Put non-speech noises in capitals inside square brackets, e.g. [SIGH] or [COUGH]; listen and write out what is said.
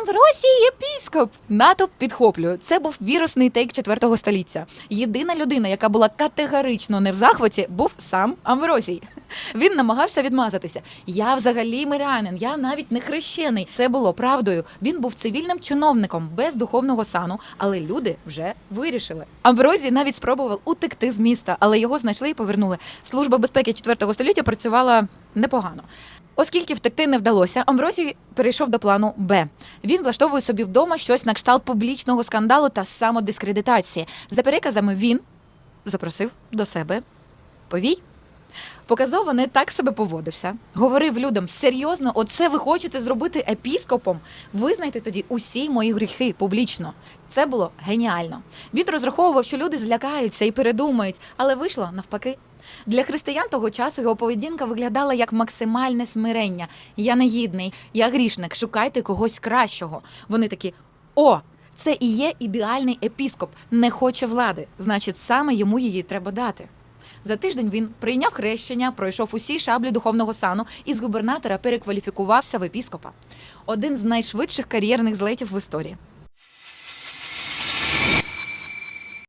Амвросій єпіскоп! Натовп підхоплює. Це був вірусний тейк четвертого століття. Єдина людина, яка була категорично не в захваті, був сам Амвросій. [LAUGHS] Він намагався відмазатися. Я взагалі мирянин, я навіть не хрещений. Це було правдою. Він був цивільним чиновником без духовного сану, але люди вже вирішили. Амврозій навіть спробував утекти з міста, але його знайшли і повернули. Служба безпеки четвертого століття працювала непогано. Оскільки втекти не вдалося, Амбросій перейшов до плану Б. Він влаштовує собі вдома щось на кшталт публічного скандалу та самодискредитації. За переказами він запросив до себе повій. Показово не так себе поводився. Говорив людям серйозно, оце ви хочете зробити епіскопом. Визнайте тоді усі мої гріхи публічно. Це було геніально. Він розраховував, що люди злякаються і передумають, але вийшло навпаки. Для християн того часу його поведінка виглядала як максимальне смирення. Я негідний, я грішник, шукайте когось кращого. Вони такі: о, це і є ідеальний епіскоп, не хоче влади. Значить, саме йому її треба дати. За тиждень він прийняв хрещення, пройшов усі шаблі духовного сану і з губернатора перекваліфікувався в епіскопа. Один з найшвидших кар'єрних злетів в історії.